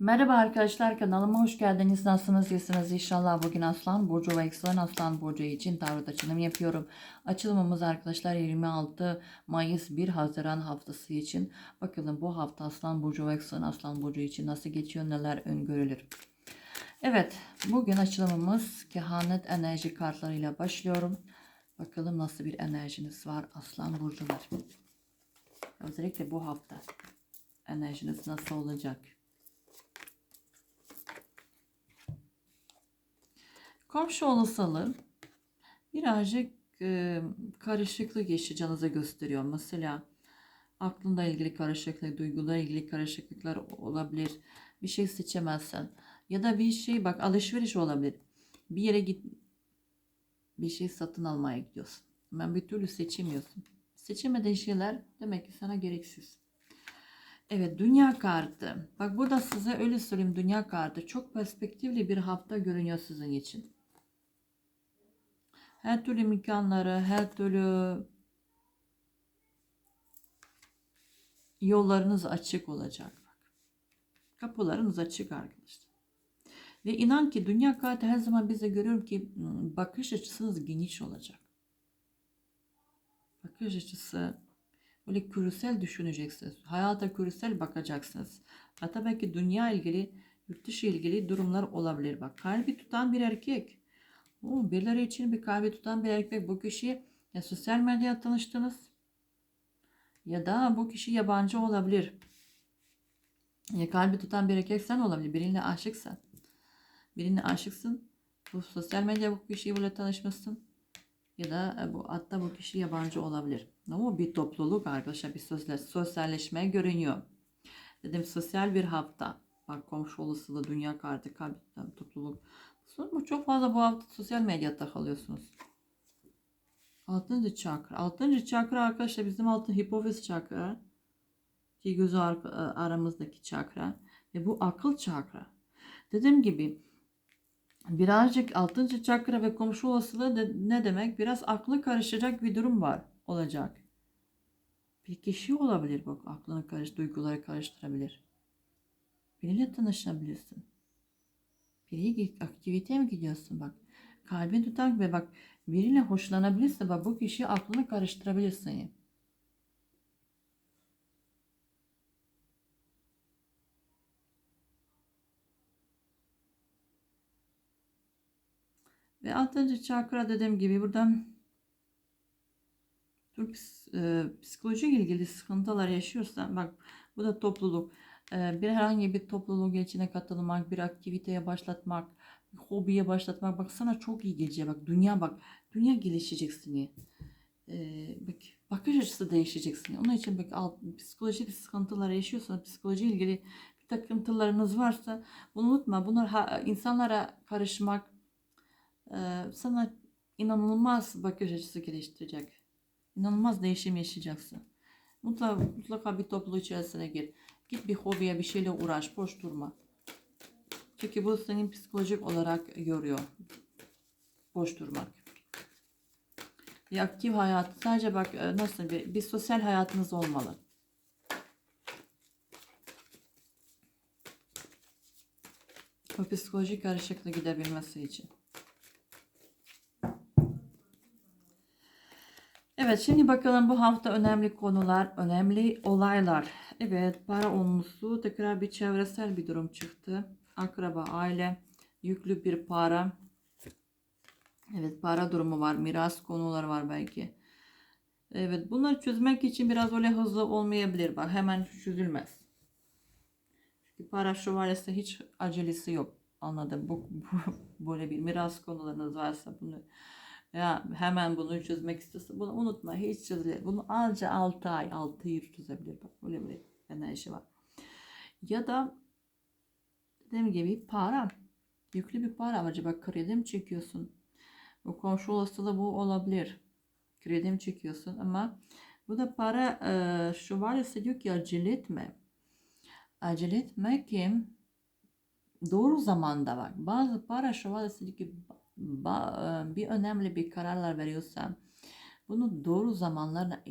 Merhaba arkadaşlar kanalıma hoş geldiniz. Nasılsınız? İyisiniz inşallah. Bugün Aslan Burcu ve Eksen Aslan Burcu için tarot açılımı yapıyorum. Açılımımız arkadaşlar 26 Mayıs 1 Haziran haftası için. Bakalım bu hafta Aslan Burcu ve Eksen Aslan Burcu için nasıl geçiyor neler öngörülür. Evet bugün açılımımız kehanet enerji kartlarıyla başlıyorum. Bakalım nasıl bir enerjiniz var Aslan Burcular. Özellikle bu hafta enerjiniz nasıl olacak? Komşu olasılığı birazcık e, karışıklık yaşayacağınızı gösteriyor. Mesela aklında ilgili karışıklık, duygularla ilgili karışıklıklar olabilir. Bir şey seçemezsen ya da bir şey bak alışveriş olabilir. Bir yere git bir şey satın almaya gidiyorsun. Ama bir türlü seçemiyorsun. Seçemediğin şeyler demek ki sana gereksiz. Evet dünya kartı. Bak burada size öyle söyleyeyim dünya kartı. Çok perspektifli bir hafta görünüyor sizin için. Her türlü imkanları, her türlü yollarınız açık olacak. Bak. Kapılarınız açık arkadaşlar. Ve inan ki dünya kartı her zaman bize görüyor ki bakış açısınız geniş olacak. Bakış açısı böyle küresel düşüneceksiniz. Hayata küresel bakacaksınız. Hatta belki dünya ilgili, yurt dışı ilgili durumlar olabilir. Bak kalbi tutan bir erkek. O, birileri için bir kalbi tutan bir erkek. Bu kişi ya sosyal medyada tanıştınız ya da bu kişi yabancı olabilir. Ya kalbi tutan bir erkek sen olabilir. Birine aşıksan. Birine aşıksın. Bu sosyal medya bu kişiyi böyle tanışmışsın. Ya da bu hatta bu kişi yabancı olabilir. Ama bir topluluk arkadaşlar bir sosyal, sosyalleşmeye görünüyor. Dedim sosyal bir hafta. Bak komşu olasılığı, dünya kartı, kalbi topluluk. Bu çok fazla bu hafta sosyal medyada kalıyorsunuz. Altıncı çakra. Altıncı çakra arkadaşlar bizim altın hipofiz çakra. Ki gözü ar- aramızdaki çakra. Ve bu akıl çakra. Dediğim gibi birazcık altıncı çakra ve komşu olasılığı de, ne demek? Biraz aklı karışacak bir durum var olacak. Bir kişi olabilir bak aklını karış, duyguları karıştırabilir. Biriyle tanışabilirsin. Biriyle aktiviteye mi gidiyorsun bak. Kalbin tutan ve bak biriyle hoşlanabilirse bak bu kişi aklını karıştırabilir seni. Ve altıncı çakra dediğim gibi buradan Türk e, psikolojik ilgili sıkıntılar yaşıyorsan bak bu da topluluk. E, bir herhangi bir topluluğun içine katılmak, bir aktiviteye başlatmak, bir hobiye başlatmak bak sana çok iyi gelecek. Bak dünya bak dünya gelişeceksin ya. E, bak bakış açısı değişeceksin. Onun için bak alt, psikolojik sıkıntılar yaşıyorsan, psikoloji ilgili bir takıntılarınız varsa bunu unutma. Bunlar ha, insanlara karışmak e, sana inanılmaz bakış açısı geliştirecek. İnanılmaz değişim yaşayacaksın. Mutlaka, mutlaka bir topluluğu içerisine gir. Git bir hobiye bir şeyle uğraş. Boş durma. Çünkü bu senin psikolojik olarak yoruyor. Boş durmak. Bir aktif hayat. Sadece bak e, nasıl bir, bir sosyal hayatınız olmalı. O psikolojik karışıklığı gidebilmesi için. Evet şimdi bakalım bu hafta önemli konular, önemli olaylar. Evet para olmuşsu tekrar bir çevresel bir durum çıktı. Akraba, aile, yüklü bir para. Evet para durumu var, miras konuları var belki. Evet bunları çözmek için biraz öyle hızlı olmayabilir. Bak hemen çözülmez. Çünkü para şövalyesi hiç acelesi yok. Anladım. Bu, bu böyle bir miras konularınız varsa bunu ya hemen bunu çözmek istiyorsa bunu unutma hiç çözülür. Bunu anca 6 ay 6 yıl çözebilir. Bak böyle bir enerji var. Ya da dediğim gibi para. Yüklü bir para var. Acaba kredi mi çekiyorsun? Bu komşu olasılığı bu olabilir. Kredi mi çekiyorsun ama bu da para e, şu var ya diyor ki acele etme. Acele etme ki doğru zamanda bak. Bazı para şövalyesi diyor ki bir önemli bir kararlar veriyorsan bunu doğru zamanlarla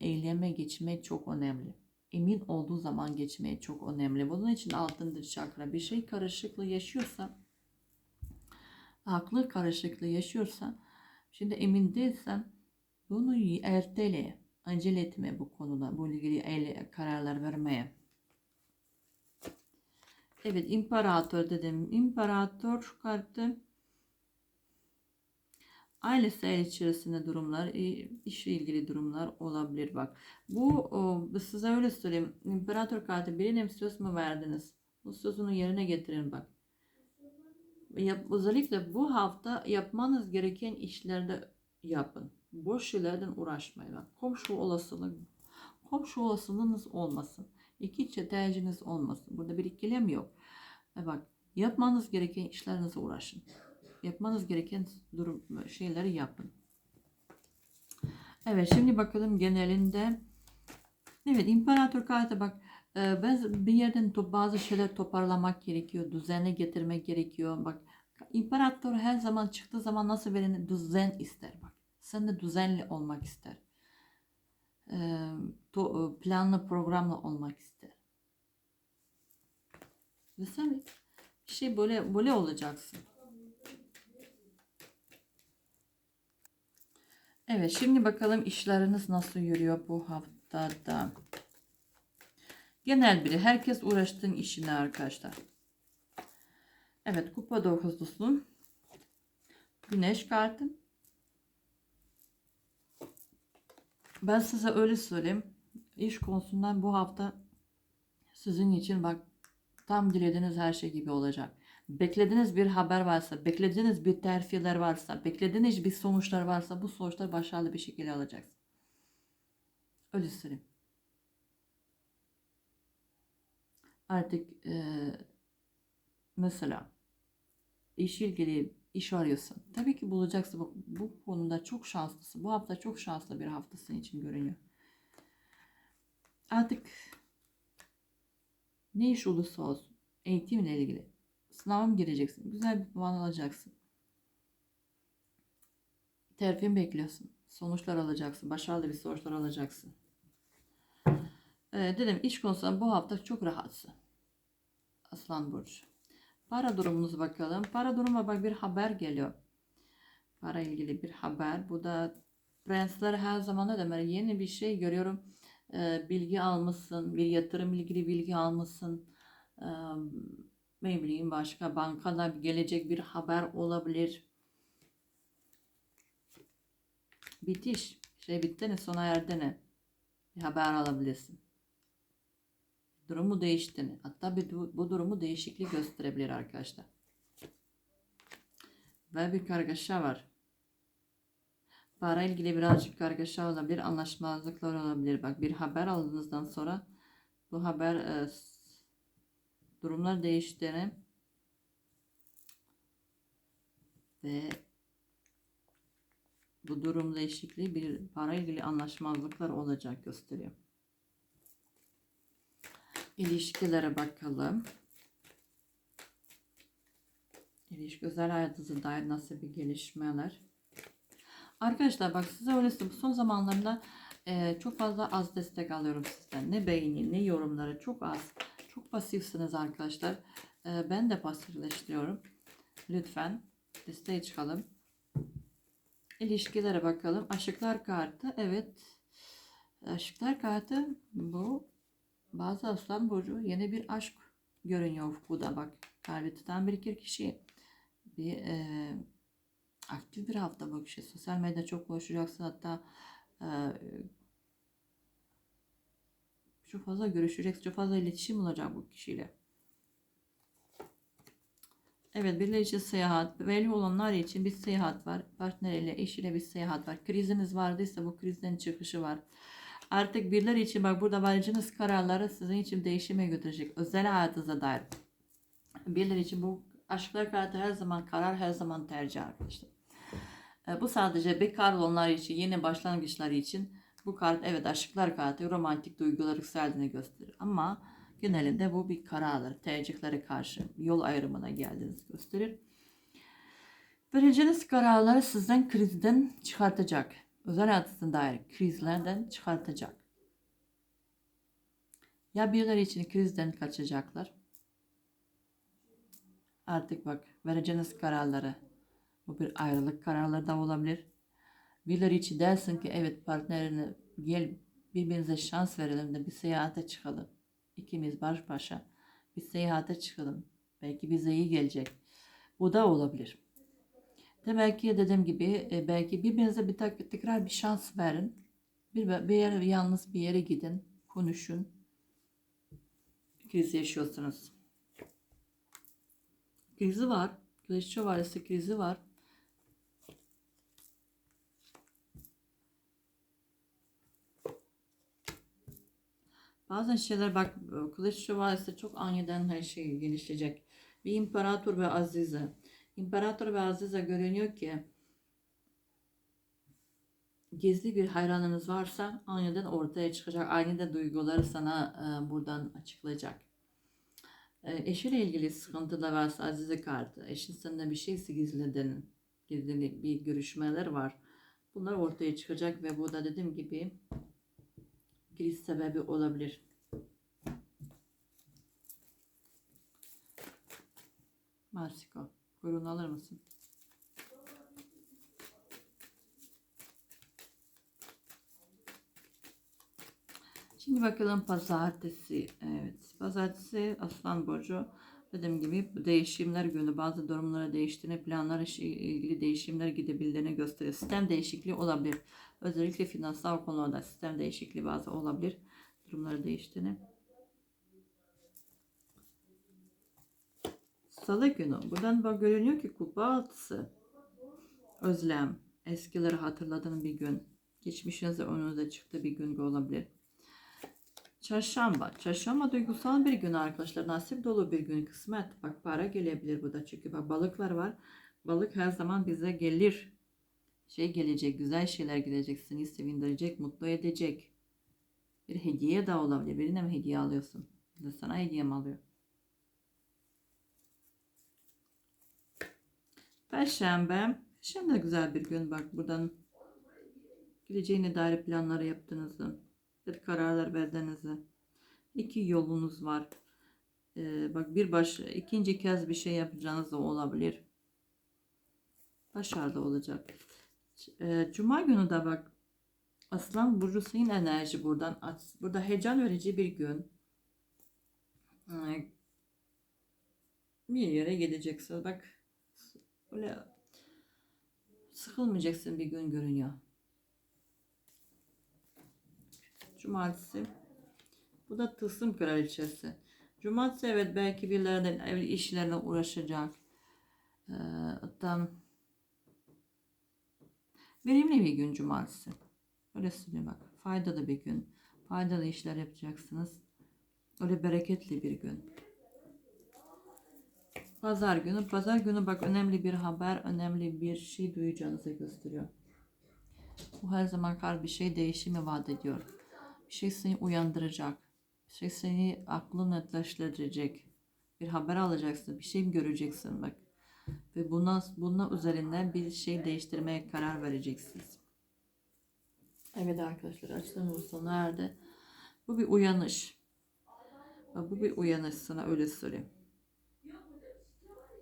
eyleme geçmek çok önemli. emin olduğu zaman geçmeye çok önemli. Bunun için altıncı çakra bir şey karışıklığı yaşıyorsa aklı karışıklığı yaşıyorsa şimdi emin değilsen bunu ertele acele etme bu konuda bu ilgili el kararlar vermeye. Evet imparator dedim. İmparator kartı ailesel içerisinde durumlar, e, işle ilgili durumlar olabilir bak. Bu size öyle söyleyeyim. İmparator kartı birine söz mü verdiniz? Bu sözünü yerine getirin bak. Yap, özellikle bu hafta yapmanız gereken işlerde yapın. Boş şeylerden uğraşmayın. Bak. Komşu olasılık, komşu olasılığınız olmasın. İki tercihiniz olmasın. Burada bir ikilem yok. E bak yapmanız gereken işlerinize uğraşın. Yapmanız gereken durum şeyleri yapın. Evet şimdi bakalım genelinde. Evet imparator kartı bak e, ben bir yerden bazı şeyler toparlamak gerekiyor. Düzene getirmek gerekiyor. Bak imparator her zaman çıktığı zaman nasıl verin düzen ister bak. Sen de düzenli olmak ister. E, to, planlı programlı olmak ister. Ve sen bir şey böyle böyle olacaksın. Evet şimdi bakalım işleriniz nasıl yürüyor bu haftada. Genel biri herkes uğraştığın işine arkadaşlar. Evet kupa dokuzlusu. Güneş kartı. Ben size öyle söyleyeyim. İş konusundan bu hafta sizin için bak tam dilediğiniz her şey gibi olacak. Beklediğiniz bir haber varsa, beklediğiniz bir terfiler varsa, beklediğiniz bir sonuçlar varsa bu sonuçlar başarılı bir şekilde alacaksın. Öyle söyleyeyim. Artık e, mesela iş ilgili iş arıyorsun. Tabii ki bulacaksın. Bu, bu konuda çok şanslısın. Bu hafta çok şanslı bir haftasın için görünüyor. Artık ne iş olursa olsun eğitimle ilgili sınava mı gireceksin? Güzel bir puan alacaksın. Terfin bekliyorsun. Sonuçlar alacaksın. Başarılı bir sonuçlar alacaksın. Ee, dedim iş konusunda bu hafta çok rahatsın. Aslan Burcu. Para durumunuza bakalım. Para duruma bak bir haber geliyor. Para ilgili bir haber. Bu da prensler her zaman ne demek? Yeni bir şey görüyorum. Ee, bilgi almışsın. Bir yatırım ilgili bilgi almışsın. Ee, ne bileyim başka bankada gelecek bir haber olabilir. Bitiş. Şey bitti ne sona erdi ne? Bir haber alabilirsin. Durumu değişti ne? Hatta bir, bu durumu değişiklik gösterebilir arkadaşlar. Ve bir kargaşa var. Para ilgili birazcık kargaşa olabilir. Anlaşmazlıklar olabilir. Bak bir haber aldığınızdan sonra bu haber e, durumlar değiştiğini ve bu durum değişikliği bir para ilgili anlaşmazlıklar olacak gösteriyor. İlişkilere bakalım. İlişki özel hayatınıza dair nasıl bir gelişmeler. Arkadaşlar bak size öylesi son zamanlarda e, çok fazla az destek alıyorum sizden. Ne beğeni ne yorumları çok az. Çok pasifsiniz arkadaşlar. Ee, ben de pasifleştiriyorum. Lütfen desteğe çıkalım. İlişkilere bakalım. Aşıklar kartı. Evet. Aşıklar kartı bu. Bazı aslan burcu yeni bir aşk görünüyor bu da bak. Kalbi bir kişi. Bir e, aktif bir hafta bu kişi. Sosyal medyada çok konuşacaksın. Hatta e, çok fazla görüşecek, çok fazla iletişim olacak bu kişiyle. Evet birileri için seyahat, belli olanlar için bir seyahat var. Partneriyle, eşiyle bir seyahat var. Kriziniz vardıysa bu krizden çıkışı var. Artık birileri için bak burada vereceğiniz kararları sizin için değişime götürecek. Özel hayatınıza dair. Birileri için bu aşklar kartı her zaman karar, her zaman tercih arkadaşlar. E, bu sadece bekar olanlar için, yeni başlangıçları için bu kart evet aşıklar kartı romantik duyguları yükseldiğini gösterir. Ama genelinde bu bir karardır. Tercihlere karşı yol ayrımına geldiğinizi gösterir. Vereceğiniz kararları sizden krizden çıkartacak. Özel hayatınızda dair krizlerden çıkartacak. Ya birileri için krizden kaçacaklar. Artık bak vereceğiniz kararları. Bu bir ayrılık kararları da olabilir. Birileri için dersin ki evet partnerine gel birbirimize şans verelim de bir seyahate çıkalım. İkimiz baş başa bir seyahate çıkalım. Belki bize iyi gelecek. Bu da olabilir. Demek ki dediğim gibi e, belki birbirinize bir tekrar bir şans verin. Bir, bir yere yalnız bir yere gidin, konuşun. Kriz yaşıyorsunuz. Krizi var. Güneş şövalyesi krizi var. Bazen şeyler bak Kılıç Şövalyesi çok aniden her şey gelişecek. Bir imparator ve azize. İmparator ve azize görünüyor ki gizli bir hayranınız varsa aniden ortaya çıkacak. Aniden duyguları sana e, buradan açıklayacak. E, eşiyle ilgili sıkıntı da varsa azize kartı. Eşin senden bir şeysi gizledin. Gizli bir görüşmeler var. Bunlar ortaya çıkacak ve bu da dediğim gibi kriz sebebi olabilir. Marsiko, kuyruğunu alır mısın? Şimdi bakalım pazartesi. Evet, pazartesi Aslan Burcu. Dediğim gibi bu değişimler günü bazı durumlara değiştiğini, planlar ilgili değişimler gidebildiğini gösteriyor. Sistem değişikliği olabilir. Özellikle finansal konularda sistem değişikliği bazı olabilir. Durumları değiştiğini. Salı günü. Buradan bak görünüyor ki kupa altısı. Özlem. Eskileri hatırladığın bir gün. Geçmişinizde önünüze çıktı bir gün olabilir. Çarşamba. Çarşamba duygusal bir gün arkadaşlar. Nasip dolu bir gün. Kısmet. Bak para gelebilir bu da. Çünkü bak balıklar var. Balık her zaman bize gelir. Şey gelecek. Güzel şeyler gelecek. Seni sevindirecek. Mutlu edecek. Bir hediye de olabilir. Birine mi hediye alıyorsun? Ya sana hediye mi alıyor? Perşembe. Perşembe güzel bir gün. Bak buradan geleceğine dair planları yaptığınızı, kararlar verdiğinizi, iki yolunuz var. Ee, bak bir baş, ikinci kez bir şey yapacağınız da olabilir. Başarılı olacak. Ee, Cuma günü de bak Aslan Burcu senin enerji buradan. As- Burada heyecan verici bir gün. Ee, Bir yere gideceksin. Bak böyle sıkılmayacaksın bir gün görünüyor. Cumartesi. Bu da tılsım kraliçesi. Cumartesi evet belki birilerinin ev işlerine uğraşacak. Ee, verimli bir gün cumartesi. Öyle söyleyeyim bak. Faydalı bir gün. Faydalı işler yapacaksınız. Öyle bereketli bir gün. Pazar günü. Pazar günü bak önemli bir haber, önemli bir şey duyacağınızı gösteriyor. Bu her zaman kar bir şey değişimi vaat ediyor. Bir şey seni uyandıracak. Bir şey seni aklını netleştirecek. Bir haber alacaksın. Bir şey göreceksin bak. Ve buna, bunun üzerinden bir şey değiştirmeye karar vereceksiniz. Evet arkadaşlar açtığımız sona erdi. Bu bir uyanış. Bu bir uyanış sana öyle söyleyeyim.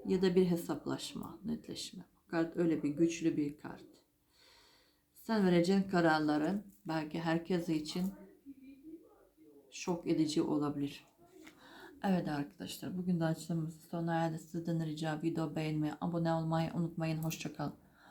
Ya da bir hesaplaşma, netleşme. Kart öyle bir güçlü bir kart. Sen vereceğin kararların belki herkes için şok edici olabilir. Evet arkadaşlar bugün de açtığımız sona erdi. Sizden rica video beğenmeyi, abone olmayı unutmayın. Hoşçakalın.